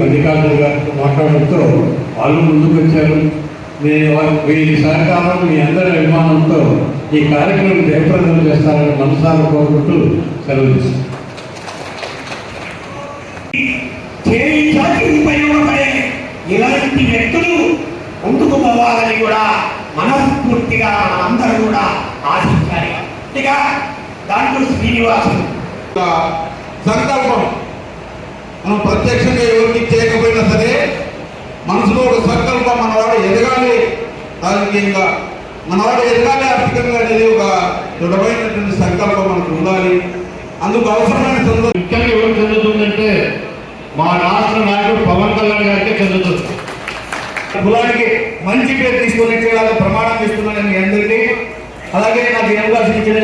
మల్లికార్జున గారితో మాట్లాడడంతో వాళ్ళు ముందుకు వచ్చారు నేను వీరి సహకారం మీ అందరి అభిమానంతో ఈ కార్యక్రమం జయప్రదం చేస్తారని మనసారా కోరుకుంటూ సెలవు ఉపయోగపడే ఇలాంటి వ్యక్తులు ముందుకు పోవాలని కూడా మనస్ఫూర్తిగా మనందరూ కూడా ఆశించాలి. ఇక దాంట్లో శ్రీనివాసులు. ఒక సంకల్పం. మనం ప్రత్యక్షంగా ఎవరికి చేయకపోయినా సరే మనసులో ఒక సంకల్పం మనవాడు ఎదగాలి. రాజకీయంగా మనవాడు ఎదగాలి ఆర్థికంగా అనేది ఒక దృఢమైనటువంటి సంకల్పం మనకు ఉండాలి. అందుకు అవసరమైన సందర్భం ముఖ్యంగా ఎవరు చెందుతుందంటే మా రాష్ట్ర నాయకుడు పవన్ కళ్యాణ్ గారికి చెందుతుంది. కులానికి మంచి పేరు తీసుకుని ప్రమాణం చేస్తున్నాను మీ అందరికీ అలాగే నాకు అవకాశం ఇచ్చిన